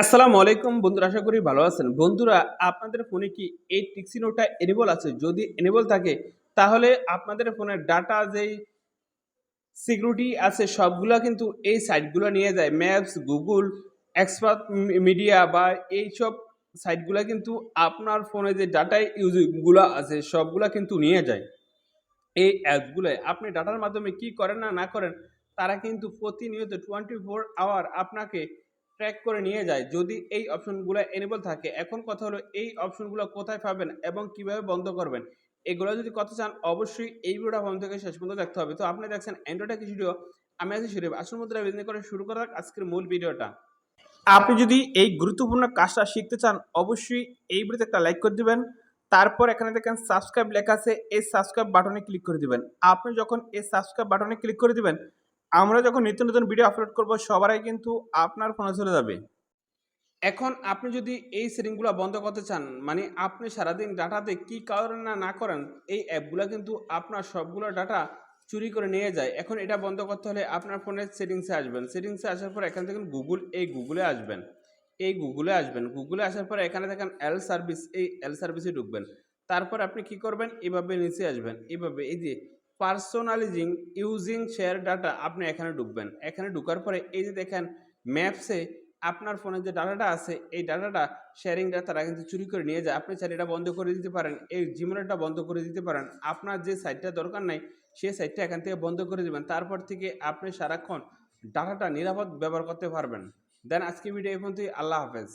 আসসালামু আলাইকুম বন্ধুরা, আশা করি ভালো আছেন। বন্ধুরা, আপনাদের ফোনে কি এই টিক্সিনোটা এনেবল আছে? যদি এনেবল থাকে, তাহলে আপনাদের ফোনের ডাটা যেই সিকিউরিটি আছে, সবগুলো কিন্তু এই সাইটগুলো নিয়ে যায়। ম্যাপস গুগল এক্সপার্ট মিডিয়া বা এইসব সাইটগুলো কিন্তু আপনার ফোনে যে ডাটা ইউজগুলো আছে, সবগুলো কিন্তু নিয়ে যায়। এই অ্যাপসগুলোয় আপনি ডাটার মাধ্যমে কি করেন না না করেন, তারা কিন্তু প্রতিনিয়ত টোয়েন্টি ফোর আওয়ার আপনাকে ট্র্যাক করে নিয়ে যায়। যদি এই অপশনগুলো এনেবল থাকে, এখন কথা হলো এই অপশনগুলো কোথায় পাবেন এবং কীভাবে বন্ধ করবেন? এগুলো যদি কথা চান, অবশ্যই এই ভিডিওটা ফোন থেকে শেষ পর্যন্ত দেখতে হবে। তো আপনি দেখছেন অ্যান্ড্রয়েড কিছু ভিডিও আমি আছি শুরু আসল মুদ্রা বিজনেস করে শুরু করা যাক আজকের মূল ভিডিওটা আপনি যদি এই গুরুত্বপূর্ণ কাজটা শিখতে চান, অবশ্যই এই ভিডিওতে একটা লাইক করে দিবেন। তারপর এখানে দেখেন সাবস্ক্রাইব লেখা আছে, এই সাবস্ক্রাইব বাটনে ক্লিক করে দিবেন। আপনি যখন এই সাবস্ক্রাইব বাটনে ক্লিক করে দিবেন আমরা যখন নিত্য নতুন ভিডিও আপলোড করব, সবারই কিন্তু আপনার ফোনে চলে যাবে। এখন আপনি যদি এই সেটিংগুলো বন্ধ করতে চান মানে আপনি সারাদিন ডাটাতে কি কারণে না না করেন, এই অ্যাপগুলো কিন্তু আপনার সবগুলো ডাটা চুরি করে নিয়ে যায়। এখন এটা বন্ধ করতে হলে আপনার ফোনের সেটিংসে আসবেন। সেটিংসে আসার পর এখান থেকে গুগল এই গুগলে আসবেন। এই গুগলে আসবেন। গুগলে আসার পর এখানে দেখেন এল সার্ভিস এই এল সার্ভিসে ঢুকবেন। তারপর আপনি কি করবেন? এভাবে নিচে আসবেন। এভাবে এই যে পার্সোনালাইজিং ইউজিং শেয়ার ডাটা আপনি এখানে ঢুকবেন। এখানে ঢুকার পরে এই যে দেখেন ম্যাপসে আপনার ফোনে যে ডাটাটা আছে, এই ডাটাটা শেয়ারিংটা তারা কিন্তু চুরি করে নিয়ে যায়। আপনি চাইলে এটা বন্ধ করে দিতে পারেন, এই জিমেলটা বন্ধ করে দিতে পারেন। আপনার যে সাইটটা দরকার নাই, সেই সাইটটা এখান থেকে বন্ধ করে দেবেন। তারপর থেকে আপনি সারাক্ষণ ডাটাটা নিরাপদ ব্যবহার করতে পারবেন। দেন আজকে ভিডিও এই পর্যন্তই। আল্লাহ হাফেজ।